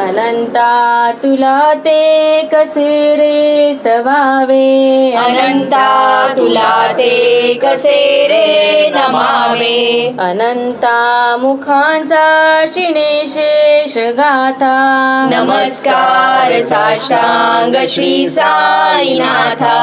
अनंता तुला ते कसे रे स्तवावे अनंता तुला ते कसे रे नमावे? अनंता मुखांचा शिणे शेष गाथा. नमस्कार साष्टांग श्री साईनाथा.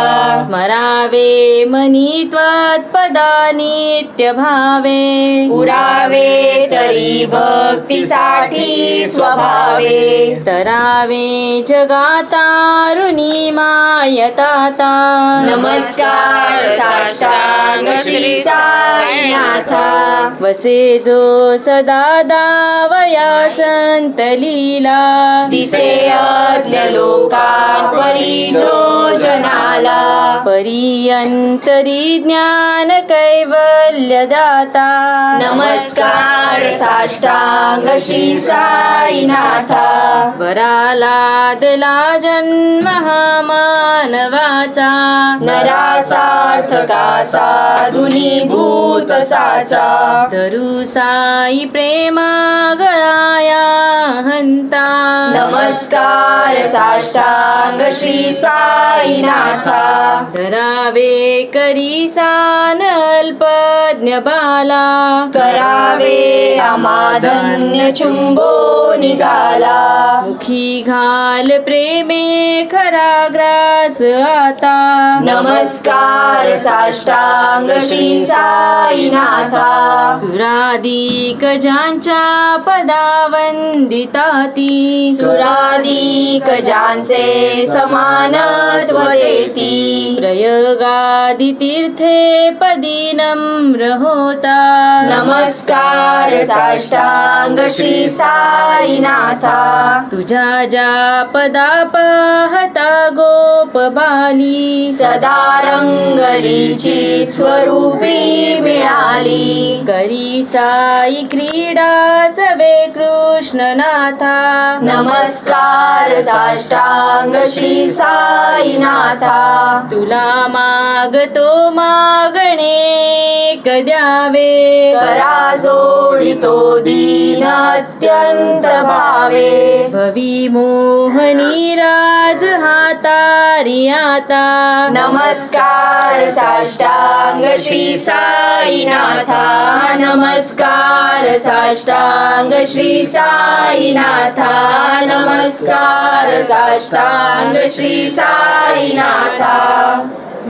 स्मरावे मनी त्वत्पदा नित्य भावे पुरावे तरी भक्तीसाठी स्वभावे. तरावे जगातारुणी मायताता नमस्कार साष्टांग श्री साईनाथा. वसे जो सदा दावया संत लीला. दिसे अज्ञ लोकांवरी जो जनाला पर्यंतरी ज्ञान कैवल्य दाता नमस्कार साष्टांग श्री साईनाथा। वरालादला जन्म हा मानवाचा. नरा सार्थका साधुनी भूत साचा धरू साई प्रेमा गळाया हंता. नमस्कार साष्टांग श्री साईनाथा. धरावे करी सान अल्पज्ञ बाला. करावे आमाधन्य चुंबो निघाला. मुखी घाल प्रेमे खरा आता नमस्कार साष्टांग श्री साईनाथा. सुराधिक ज्यांच्या पदावंदिताती सुराधिक ज्यांचे समानत्व देती प्रयोगादि तीर्थे पदी नम्र होता नमस्कार साष्टांग श्री साईनाथा. तुझ्या ज्या पदा पाहता गोप बाली सदा रंगलीची स्वरूपी मिळाली. करी साई क्रीडा सवे कृष्णनाथा. नमस्कार साष्टांग श्री साईनाथा. तुला मागतो मागणे कद्यावे. करा जोडितो दीन अत्यंत भावे. भवी मोहनी राज हरी आता. नमस्कार साष्टांग श्री साईनाथा. नमस्कार साष्टांग श्री साईनाथा. नमस्कार साष्टांग श्री साईनाथा.